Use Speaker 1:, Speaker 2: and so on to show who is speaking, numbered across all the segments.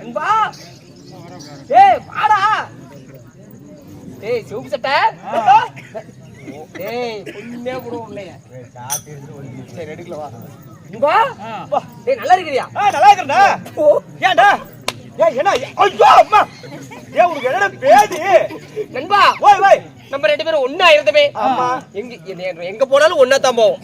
Speaker 1: அன்பா. ஏய் வாடா. ஏய் சிவப்பு சட்டை. ஏய் பொண்ணே கூட இல்லையா சரி எடுக்கல வா. அன்பா. ஏய் நல்லா இருக்கிறியா?
Speaker 2: ஆ, நல்லா இருக்கிறேன்டா.
Speaker 1: ஓ.
Speaker 2: ஏன்டா? ஏன் என்ன? ஐயோ அம்மா. ஏன் உனக்கு என்னடா பேதி?
Speaker 1: நண்பா
Speaker 2: ஓய் ஓய்.
Speaker 1: நம்ம ரெண்டு பேரும் ஒண்ணா இருந்தமே.
Speaker 2: ஆமா.
Speaker 1: எங்க எங்க போனாலும் ஒண்ணா தான் போவோம்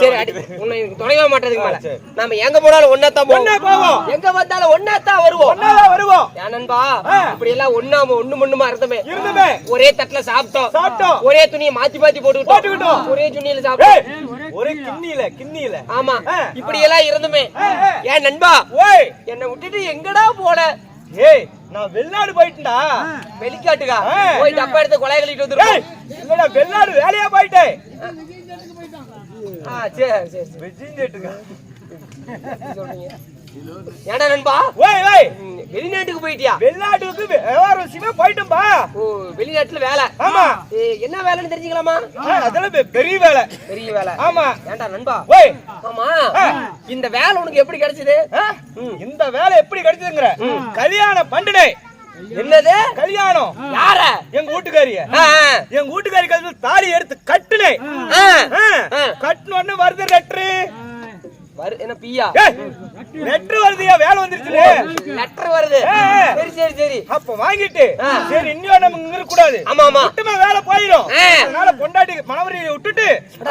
Speaker 1: சரி அடி உன்னை துணைவே மாட்டதுக்கு மேல. நாம எங்க போனாலும் ஒண்ணா தான்
Speaker 2: ஒண்ணா போவோம்.
Speaker 1: எங்க வந்தாலும் ஒண்ணா தான் வருவோம்.
Speaker 2: ஒன்னாதான் வருவோம்.
Speaker 1: ஏன் நண்பா. இப்படி எல்லாம் ஒண்ணா ஒண்ணு மண்ணுமா இருந்தமே.
Speaker 2: இருந்தமே.
Speaker 1: ஒரே தட்டுல சாப்பிட்டோம்.
Speaker 2: சாப்பிட்டோம்.
Speaker 1: ஒரே துணியை மாத்தி மாத்தி போட்டுக்கிட்டோம்.
Speaker 2: போட்டுக்கிட்டோம்.
Speaker 1: ஒரே துணியில சாப்பிட்டோம்.
Speaker 2: ஒரே கிண்ணியில கிண்ணியில.
Speaker 1: ஆமா. இப்படி எல்லாம் இருந்துமே. ஏன் நண்பா
Speaker 2: ஓய்.
Speaker 1: என்னை விட்டுட்டு எங்கடா போன?
Speaker 2: ஏய் நான் வெளிநாடு போயிட்டேன்டா.
Speaker 1: வெளிக்காட்டுக்கா. போய் டப்பா எடுத்து கொலை கழிட்டு
Speaker 2: ஏய்
Speaker 1: வந்துருக்கோம்
Speaker 2: இல்லடா வெளிநாடு வேலையா போயிட்டேன்
Speaker 1: ஆ சரி சரி சரி.
Speaker 2: வெஜிஞ்சேட்டுங்க
Speaker 1: சொல்றீங்க? ஏன்டா நண்பா?
Speaker 2: ஓய் ஓய்.
Speaker 1: வெளிநாட்டுக்கு போயிட்டியா?
Speaker 2: வெளிநாட்டுக்கு வியாபாரம் விஷயமா போயிட்டோம்பா.
Speaker 1: ஓ வெளிநாட்டுல வேலை.
Speaker 2: ஆமா.
Speaker 1: என்ன வேலைன்னு தெரிஞ்சுக்கலாமா?
Speaker 2: அதெல்லாம் பெரிய வேலை.
Speaker 1: பெரிய வேலை.
Speaker 2: ஆமா.
Speaker 1: ஏன்டா நண்பா?
Speaker 2: ஓய்.
Speaker 1: ஆமா. இந்த வேலை உனக்கு எப்படி கிடைச்சது?
Speaker 2: இந்த வேலை எப்படி கிடைச்சதுங்கிற? கல்யாணம் பண்டிகை.
Speaker 1: என்னது?
Speaker 2: கல்யாணம்.
Speaker 1: யார?
Speaker 2: எங்க வீட்டுக்காரிய. எங்க வீட்டுக்காரி கழுத்துல தாலி எடுத்து
Speaker 1: ஆ.
Speaker 2: கட்டுன உடனே வருது லெட்ரு
Speaker 1: வரு என்ன பியா?
Speaker 2: லெட்ரு வருதுயா? வேலை வந்துருச்சு
Speaker 1: லெட்டர் வருது. சரி சரி சரி.
Speaker 2: அப்ப வாங்கிட்டு. சரி இன்னும் நம்ம இங்க கூடாது
Speaker 1: ஆமா ஆமா.
Speaker 2: விட்டுமே வேலை போயிடும். அதனால பொண்டாட்டி மணவரியை விட்டுட்டு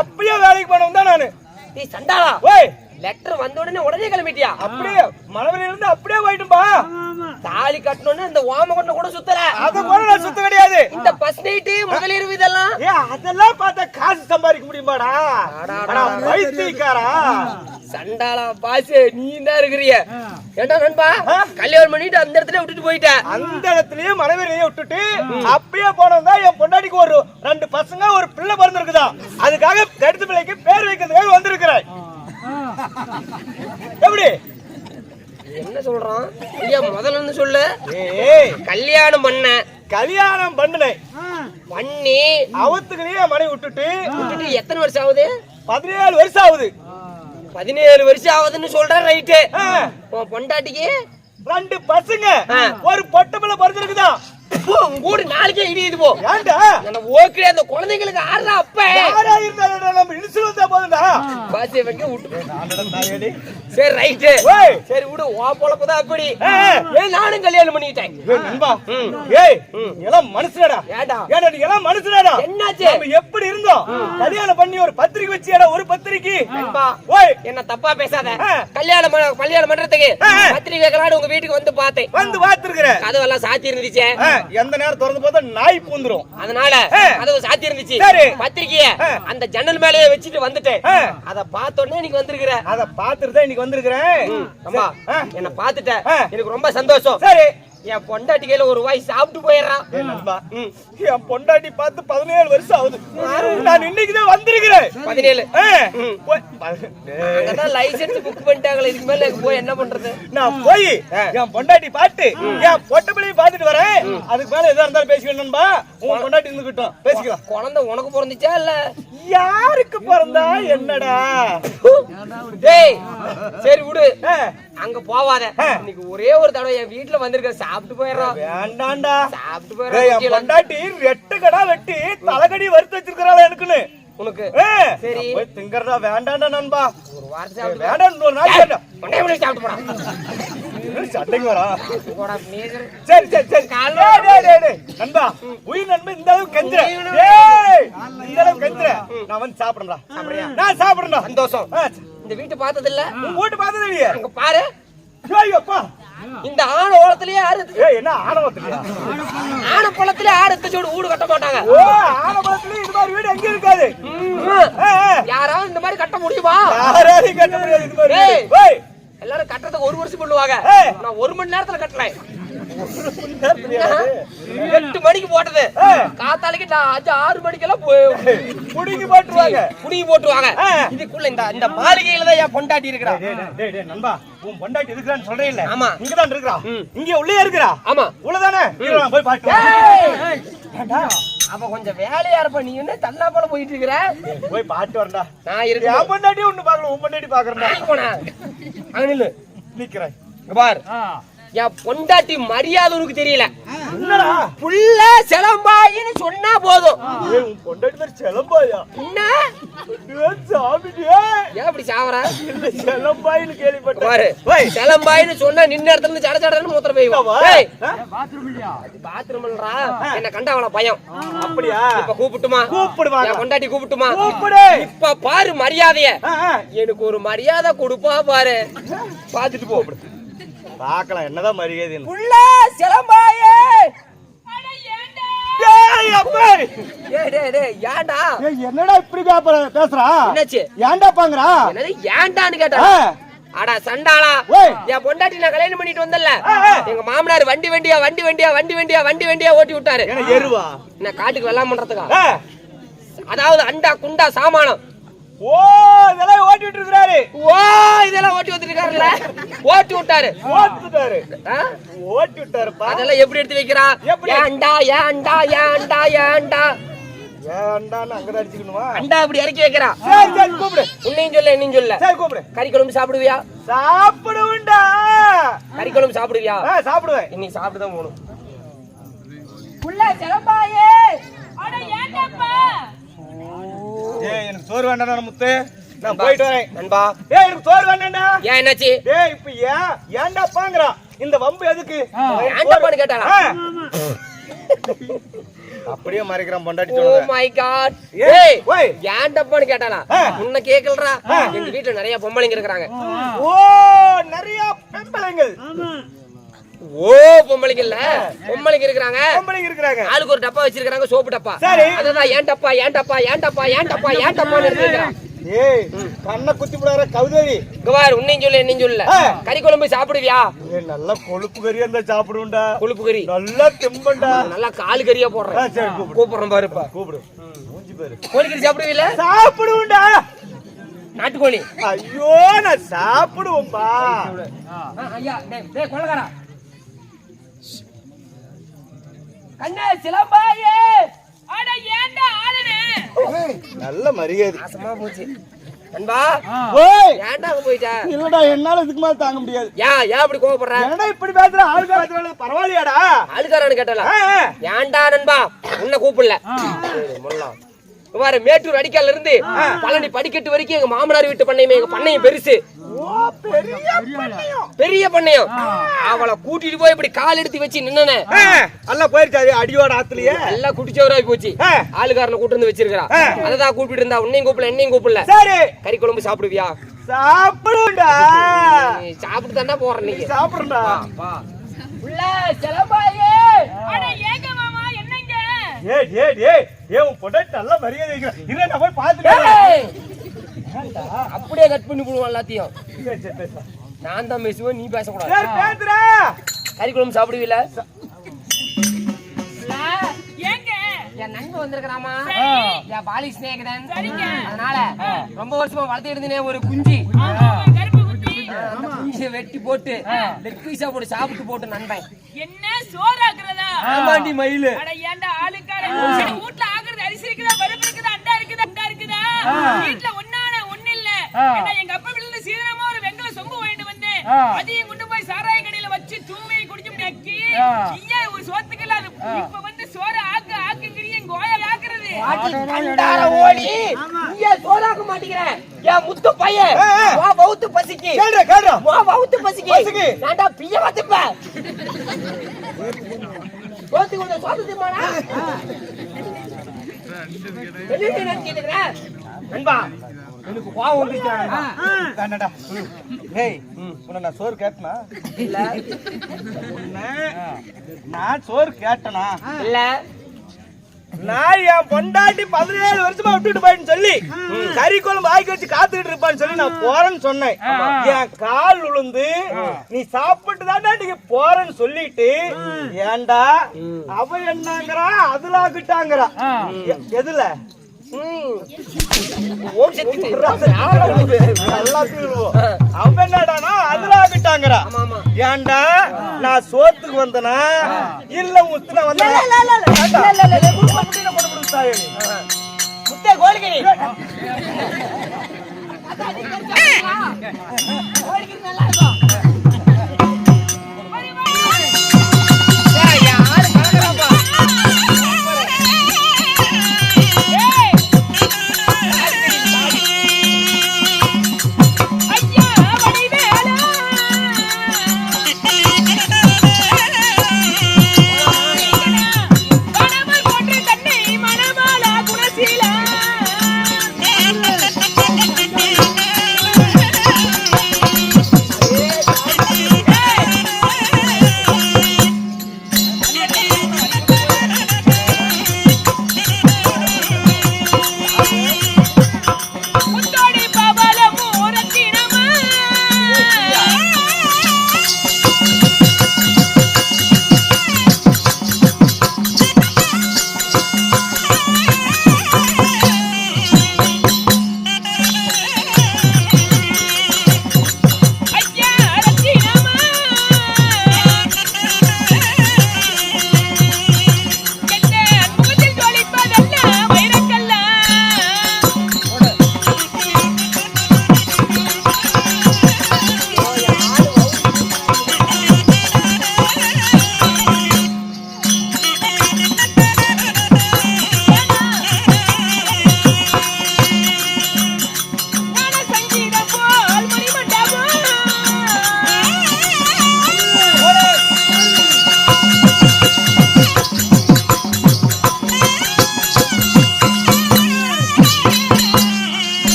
Speaker 2: அப்படியே வேலைக்கு போனவன் தான் நானு.
Speaker 1: நீ சண்டாளா?
Speaker 2: ஓய்.
Speaker 1: லெட்டர் வந்த உடனே உடனே கிளம்பிட்டியா?
Speaker 2: அப்படியே மணவரியில இருந்து அப்படியே போயிட்டும்பா.
Speaker 1: தாலி கட்டணும்னு இந்த ஓம கொண்ட கூட சுத்தல.
Speaker 2: அத கூட நான் சுத்த கிடையாது.
Speaker 1: இந்த பஸ் நைட்டு முதலிரவு இதெல்லாம்?
Speaker 2: ஏ அதெல்லாம் பார்த்தா காசு சம்பாதிக்க முடியுமாடா? பைத்தியக்காரா.
Speaker 1: சண்டாளா பாசு நீ என்ன இருக்கிறிய ஏண்டா நண்பா? கல்யாணம் பண்ணிட்டு அந்த இடத்துல விட்டுட்டு போயிட்ட.
Speaker 2: அந்த இடத்துலயே மனைவியையும் விட்டுட்டு அப்படியே போனவன் தான் என் பொண்டாட்டிக்கு ஒரு ரெண்டு பசங்க ஒரு பிள்ளை பிறந்திருக்குதா. அதுக்காக கடுத்து பிள்ளைக்கு பேர் வைக்கிறதுக்காக வந்திருக்கிறேன். எப்படி?
Speaker 1: என்ன சொல்றான்? ஐயா முதல்ல இருந்து சொல்லு.
Speaker 2: ஏய்.
Speaker 1: கல்யாணம் பண்ண.
Speaker 2: கல்யாணம் பண்ணினேன்.
Speaker 1: பண்ணி.
Speaker 2: அவத்துக்குலயே மனைவி விட்டுட்டு
Speaker 1: விட்டுட்டு எத்தனை வருஷம் ஆகுது?
Speaker 2: பதினேழு வருஷம் ஆகுது.
Speaker 1: பதினேழு வருஷம் ஆகுதுன்னு சொல்ற ரைட்டு உன் பொண்டாட்டிக்கு
Speaker 2: ரெண்டு பசங்க. ஒரு பொட்டை பிள்ளை பிறந்திருக்குதா
Speaker 1: கூட நாளைக்கே இடியுது போ.
Speaker 2: ஏன்டா?
Speaker 1: என்ன ஓகே அந்த குழந்தைங்களுக்கு ஆடுற அப்ப.
Speaker 2: போதும்டா
Speaker 1: பாசிய வைக்க விட்டு. சரி ரைட்டு
Speaker 2: ஓய்
Speaker 1: சரி விடு ஓ பொழப்புதான் அப்படி. ஏய் நானும் கல்யாணம் பண்ணிக்கிட்டேன்.
Speaker 2: ஏய் நண்பா. எல்லாம் மனுஷனடா.
Speaker 1: ஏடா
Speaker 2: ஏடா நீ எல்லாம் மனுஷனடா?
Speaker 1: என்னாச்சு?
Speaker 2: நம்ம எப்படி இருந்தோம்? கல்யாணம் பண்ணி ஒரு பத்திரிக்கை வச்சியடா ஒரு பத்திரிக்கை.
Speaker 1: நண்பா
Speaker 2: ஓய்.
Speaker 1: என்ன தப்பா பேசாத. கல்யாணம் கல்யாணம் பண்றதுக்கு. பத்திரிக்கை வைக்கலாம்னு உங்க வீட்டுக்கு வந்து பார்த்தேன்.
Speaker 2: வந்து பாத்துருக்கிற
Speaker 1: கதவெல்லாம் சாத்தி இருந்துச்சே.
Speaker 2: எந்த நேரம் திறந்து பார்த்தா நாய் பூந்துரும்.
Speaker 1: அதனால. கதவு சாத்தி இருந்துச்சு.
Speaker 2: சரி.
Speaker 1: பத்திரிக்கைய. அந்த ஜன்னல் மேலேயே வச்சுட்டு வந்துட்டேன். அத பார்த்த உடனே நீங்க வந்திருக்கிற.
Speaker 2: அத பாத்துட்டு தான் இன்னைக்கு வந்திருக்கிறேன்.
Speaker 1: என்ன பாத்துட்ட. எனக்கு ரொம்ப சந்தோஷம்.
Speaker 2: சரி.
Speaker 1: என் பொண்டாட்டி கையில ஒரு வாய் சாப்பிட்டு போயிடுறான்
Speaker 2: என் பொண்டாட்டி பார்த்து பதினேழு வருஷம் ஆகுது. நான் இன்னைக்கு தான் வந்திருக்கிறேன்
Speaker 1: பதினேழு. லைசென்ஸ் புக் பண்ணிட்டாங்களே இதுக்கு மேல போய் என்ன பண்றது?
Speaker 2: நான் போய் என் பொண்டாட்டி பாட்டு என் பொட்டப்பிள்ளையும் பாத்துட்டு வரேன். அதுக்கு மேல எதா இருந்தாலும் பேசிக்கலாம் நண்பா. உன் பொண்டாட்டி இருந்துகிட்டோம் பேசிக்கலாம்.
Speaker 1: குழந்தை உனக்கு பிறந்துச்சா இல்ல?
Speaker 2: யாருக்கு பிறந்தா என்னடா?
Speaker 1: டேய் சரி விடு. அங்க போவாத. இன்னைக்கு ஒரே ஒரு தடவை என் வீட்டுல வந்திருக்க சாப்பிட்டு போயிடுறான்
Speaker 2: வேண்டாம்டா
Speaker 1: சாப்பிட்டு போயிடுறான்
Speaker 2: பொண்டாட்டி ரெட்டு கடா வெட்டி தலைகடி வறுத்து வச்சிருக்கிறாளா எனக்குன்னு.
Speaker 1: உனக்கு. சரி.
Speaker 2: போய் திங்கறதா நண்பா.
Speaker 1: ஒரு சாப்பிட்டு
Speaker 2: வேண்டாம் ஒரு நாள்
Speaker 1: ஏய்,
Speaker 2: வேண்டாம்.
Speaker 1: உன்னைய விட சாப்பிட்டு போடா.
Speaker 2: சண்டைக்கு வரா.
Speaker 1: போடா, நீங்க-
Speaker 2: சரி சரி சரி.
Speaker 1: கால்
Speaker 2: டேய், டேய், டேய், டேய். நண்பா உயிர் நண்பன் இந்த அளவுக்கு கெஞ்சுற டேய் இந்த அளவுக்கு கெஞ்சுற நான் வந்து
Speaker 1: சாப்பிடுறியா?
Speaker 2: நான்
Speaker 1: சந்தோஷம். இந்த வீட்டு பார்த்தது இல்ல
Speaker 2: உன் வீட்டு பார்த்தது இல்லையே
Speaker 1: அங்க பாரு.
Speaker 2: ஐயோ அப்பா.
Speaker 1: இந்த ஆண ஓலத்திலேயே ஆறு
Speaker 2: ஏய் என்ன ஆணவத்துலயா
Speaker 1: ஆண குளத்திலே ஆறு எத்தச்சோடு வீடு கட்ட மாட்டாங்க.
Speaker 2: ஓ ஆணவத்துல இது மாதிரி வீடு எங்க இருக்காது.
Speaker 1: யாராவது இந்த மாதிரி கட்ட முடியுமா?
Speaker 2: யாராலையும் கட்ட முடியாது மாதிரி
Speaker 1: எல்லாரும் கட்டுறதுக்கு ஒரு வருஷம் பண்ணுவாங்க. நான் ஒரு மணி நேரத்துல
Speaker 2: தெரியாது.
Speaker 1: எட்டு மணிக்கு போட்டது. காத்தாலைக்கு நான் அஞ்சு ஆறு மணிக்கெல்லாம்
Speaker 2: புடுங்கி போட்டுருவாங்க.
Speaker 1: புடிங்கி போட்டுருவாங்க. இதுக்குள்ள இந்த இந்த மாளிகையில தான் என் பொண்டாட்டி இருக்கிறா.
Speaker 2: நண்பா உன் பொண்டாட்டி இருக்கிறான்னு சொல்றே இல்ல
Speaker 1: ஆமா.
Speaker 2: இங்க தான் இருக்கிறா. இங்க உள்ளே இருக்கிறா.
Speaker 1: ஆமா.
Speaker 2: உள்ளதானே? போய் பாட்டு.
Speaker 1: அவ கொஞ்சம் வேலையா இருப்ப. நீ என்ன தள்ளா போல போயிட்டு இருக்கிற?
Speaker 2: போய் பாட்டு வரண்டா
Speaker 1: நான் இருக்கேன்
Speaker 2: என் பொண்டாட்டி ஒண்ணு பாக்கல உன் பொண்டாட்டி பாக்குறேன்டா
Speaker 1: போன அங்க நில்லு.
Speaker 2: நிக்கிறேன்.
Speaker 1: பார். என் பொண்டாட்டி மரியாதை உனக்கு தெரியல. புள்ள சிலம்பாயின்னு சொன்னா போதும்.
Speaker 2: ஏய், உன் பொண்டாட்டி பேர் செலம்பாயா?
Speaker 1: என்ன? ஏன் இப்படி சாவற?
Speaker 2: இல்ல செலம்பாயின்னு கேள்விப்பட்டேன்.
Speaker 1: பாரு சிலம்பாயின்னு சொன்னா நின்ன இடத்துல இருந்து சட சடன்னு மூத்திர? பெய்யும்.
Speaker 2: ஆ?
Speaker 1: பாத்ரூம்ன்றா என்ன கண்டா அவள பயம்.
Speaker 2: அப்படியா?
Speaker 1: இப்ப கூப்பிட்டுமா. என் பொண்டாட்டி கூப்பிட்டுமா?
Speaker 2: கூப்பிடு.
Speaker 1: இப்ப பாரு மரியாதைய. எனக்கு ஒரு மரியாதை கொடுப்பா பாரு. பாத்துட்டு போ
Speaker 2: பார்க்கலாம். என்னதான் மரியாதை
Speaker 1: புள்ள சிலம்பாயே.
Speaker 2: ஏய் அப்பா.
Speaker 1: டேய் டேய் டேய் ஏன்டா?
Speaker 2: ஏய், என்னடா இப்படி பேசுறா?
Speaker 1: என்னாச்சு?
Speaker 2: ஏன்டா பாங்கறா
Speaker 1: ஏன்டான்னு கேட்டா. அடா சண்டாளா. என் பொண்டாட்டி நான் கல்யாணம் பண்ணிட்டு வந்தல. எங்க மாமனார் வண்டி வண்டியா வண்டி வண்டியா வண்டி வண்டியா வண்டி வண்டியா ஓட்டி விட்டாரு.
Speaker 2: என்ன எருவா?
Speaker 1: என்ன காட்டுக்கு வெள்ளாம பண்றதுக்கா. அதாவது அண்டா குண்டா சாமானம்.
Speaker 2: ஓ இதெல்லாம் ஓட்டிட்டு இருக்கிறாரு
Speaker 1: ஓ இதெல்லாம் ஓட்டி வந்துருக்காருல்ல ஓட்டி விட்டாரு.
Speaker 2: ஓட்டுட்டாரு.
Speaker 1: ஆ?
Speaker 2: ஓட்டி விட்டாருப்பா.
Speaker 1: அதெல்லாம் எப்படி எடுத்து வைக்கிறா?
Speaker 2: எப்படி?
Speaker 1: ஏன்டா ஏன்டா ஏன்டா ஏன்டா
Speaker 2: ஏன்டான்னு அங்கதான் அடிச்சுக்கணுமா?
Speaker 1: அண்டா இப்படி இறக்கி வைக்கிறா.
Speaker 2: சரி சரி கூப்பிடு.
Speaker 1: உன்னையும் சொல்ல என்னையும் சொல்ல.
Speaker 2: சரி கூப்பிடு.
Speaker 1: கறி குழம்பு சாப்பிடுவியா?
Speaker 2: சாப்பிடுவேன்டா.
Speaker 1: கறி குழம்பு சாப்பிடுவியா?
Speaker 2: சாப்பிடுவேன்.
Speaker 1: இன்னைக்கு சாப்பிட்டு தான் போகணும்
Speaker 2: ஏய் எனக்கு சோறு வேண்டாம்டா முத்து. நான் போயிட்டு வரேன்.
Speaker 1: நண்பா.
Speaker 2: ஏய் எனக்கு சோறு வேண்டாம்டா.
Speaker 1: ஏன் என்னாச்சு?
Speaker 2: ஏய் இப்ப ஏன் ஏன்டா பாங்கறா இந்த வம்பு எதுக்கு?
Speaker 1: ஏன்டாப்பான்னு கேட்டாளா?
Speaker 2: ஆ. அப்படியே மறைக்கிறான் பொண்டாட்டி
Speaker 1: ஓ
Speaker 2: சொல்லுங்க
Speaker 1: மை காட்
Speaker 2: ஏய், ஓய்.
Speaker 1: ஏன்டப்பான்னு கேட்டாளா?
Speaker 2: ஆ.
Speaker 1: உன்னை கேக்கலடா. எங்க வீட்டுல நிறைய பொம்பளைங்க இருக்கிறாங்க.
Speaker 2: ஓ நிறைய பெம்பளைங்கள்
Speaker 1: ஓ பொம்பளைங்க இல்ல பொம்பளைங்க இருக்கிறாங்க.
Speaker 2: பெம்பளைங்க இருக்கிறாங்க.
Speaker 1: ஆளுக்கு ஒரு டப்பா வச்சிருக்காங்க சோப்பு டப்பா.
Speaker 2: சரி.
Speaker 1: அதான் ஏன் டப்பா ஏன் டப்பா ஏன் டப்பா ஏன் டப்பா ஏன் டப்பான்னு வைக்கிறான்
Speaker 2: ஏய் கண்ணை குத்தி விடாத கவுதேவி
Speaker 1: இங்க பாரு உன்னையும் சொல்ல என்னையும் சொல்ல.
Speaker 2: ஆ.
Speaker 1: கறி குழம்பு சாப்பிடுவியா?
Speaker 2: நல்ல கொழுப்பு கறியா இருந்தா சாப்பிடுவேன்டா
Speaker 1: கொழுப்பு கறி.
Speaker 2: நல்லா தெம்பண்டா.
Speaker 1: நல்லா காலு கறியா போடுறேன்.
Speaker 2: சரி கூப்பிடு.
Speaker 1: கூப்பிடுறேன் பாருப்பா
Speaker 2: கூப்பிடு. மூஞ்சி பாரு.
Speaker 1: கோழிக்கறி சாப்பிடுவீல
Speaker 2: சாப்பிடுவேன்டா
Speaker 1: நாட்டுக்கோழி.
Speaker 2: ஐயோ நான் சாப்பிடுவேன்பா
Speaker 1: ஐயா டேய் டேய் கொள்ளக்காரா. கண்ணே சிலம்பாயே!
Speaker 3: அட ஏன்டா ஆளுனே
Speaker 2: நல்ல மரியாதை.
Speaker 1: நாசமா போச்சு. நண்பா
Speaker 2: ஓய்
Speaker 1: ஏன்டா அங்க போயிட்ட?
Speaker 2: இல்லடா என்னால இதுக்கு மேல தாங்க முடியாது.
Speaker 1: ஏன் ஏன் அப்படி கோவப்படுற?
Speaker 2: என்னடா இப்படி பேசுற? ஆளுக்காரத்துல பரவாயில்லையாடா?
Speaker 1: ஆளுக்காரனு கேட்டல. ஏன்டா நண்பா? உன்னை கூப்பிடல. முல்லாம். பாரு மேட்டூர் அடிக்கால இருந்து பழனி படிக்கட்டு வரைக்கும் எங்க மாமனார் வீட்டு பண்ணையுமே எங்க பண்ணையம் பெருசு.
Speaker 2: பெரிய பண்ணையம்.
Speaker 1: அவளை கூட்டிட்டு போய் இப்படி கால் எடுத்து வச்சு நின்னனே.
Speaker 2: நல்லா போயிருச்சு அது அடியோட ஆத்துலயே?
Speaker 1: நல்லா குடிச்சவராய் போச்சு. ஆளுக்காரனை கூட்டு வந்து வச்சிருக்கா
Speaker 2: ஆ.
Speaker 1: அததான் கூப்பிட்டு இருந்தா உன்னையும் கூப்பிடல என்னையும் கூப்பிடல.
Speaker 2: சரி.
Speaker 1: கறி குழம்பு சாப்பிடுவியா?
Speaker 2: சாப்பிடுவேன்டா
Speaker 1: நீ சாப்பிட்டு தாண்டா போற நீங்க
Speaker 2: சாப்பிடுறா
Speaker 1: உள்ள சிலம்பாயே.
Speaker 3: அட ஏங்க மாமா என்னங்க?
Speaker 2: ஏய் ஏய் ஏய் ஏய் உன் பொண்டாட்டி நல்ல மரியாதை வைக்கிறா. இரு நான் போய் பார்த்துட்டேன்
Speaker 1: ஏய்! அப்படியே கட் பண்ணி போடுவோம் எல்லாத்தையும். நான் தான் பேசுவேன் நீ பேசக்கூடாது.
Speaker 2: சரி பேசுறா
Speaker 1: கறி குழம்பு சாப்பிடுவீல
Speaker 3: ஏங்க?
Speaker 1: என் நண்பன் வந்திருக்கிறாமா?
Speaker 3: சரி.
Speaker 1: என் பாலி ஸ்நேகிதன்
Speaker 3: சரிங்க.
Speaker 1: அதனால ரொம்ப வருஷமா வளர்த்து இருந்தனே ஒரு குஞ்சு.
Speaker 3: ஆமா, கருப்பு குட்டி
Speaker 1: அந்த குஞ்சை வெட்டி போட்டு லெக் பீஸா போட்டு சாப்பிட்டு போட்டு நண்பன்.
Speaker 3: என்ன சோறாக்குறதா?
Speaker 1: ஆமாண்டி மயிலு.
Speaker 3: அட ஏன்டா ஆளுக்காரன் சரி, வீட்ல ஆகுறது அரிசி இருக்குதா பருப்பு இருக்குதா அண்டா இருக்குதா அண்டா இருக்குதா? வீட்ல ஒண்ணு எங்க அப்பா வீட்டுல சீக்கிரமா ஒரு வெங்கல சொம்பு வாங்கிட்டு வந்தேன். அதையும் கொண்டு போய் சாராய கடையில வச்சு தூவி குடிச்சு நக்கி ஐயா ஒரு சோத்துக்கு இல்ல அது இப்ப வந்து சோறு ஆக்க ஆக்குங்கிறீங்க கோயா ஆக்குறது.
Speaker 1: கண்டார ஓடி. இங்க சோறாக்க மாட்டேங்கிறேன். என் முத்து பையன். வா பௌத்து பசிக்கு.
Speaker 2: கேடுறா கேடுறா
Speaker 1: வா பௌத்து பசிக்கு.
Speaker 2: பசிக்கு.
Speaker 1: நான்டா பிய வத்துப்ப? சோத்து கொஞ்சம் சோத்து திம்மாடா? நண்பா எனக்கு கோவம் வந்துச்சுடா
Speaker 2: நான் சோறு கேட்டனா?
Speaker 1: இல்ல.
Speaker 2: நான் சோறு கேட்டனா?
Speaker 1: இல்ல.
Speaker 2: நான் என் பொண்டாட்டி பதினேழு வருஷமா விட்டுட்டு போயின்னு சொல்லி கறி குழம்பு ஆக்கி வச்சு காத்துக்கிட்டு இருப்பான்னு சொல்லி நான் போறேன்னு சொன்னேன். என் கால் விழுந்து நீ சாப்பிட்டு தானே நீங்க போறேன்னு சொல்லிட்டு ஏன்டா அவ என்னங்கிறா அதுல ஆகிட்டாங்கிறா எதுல?
Speaker 1: ம்.
Speaker 2: ஏன்டா நான் சோத்துக்கு வந்தனா இல்ல முத்துன வந்தனா
Speaker 1: முத்தே கோழிக்கறி கோழிக்கறி நல்லா இருக்கும்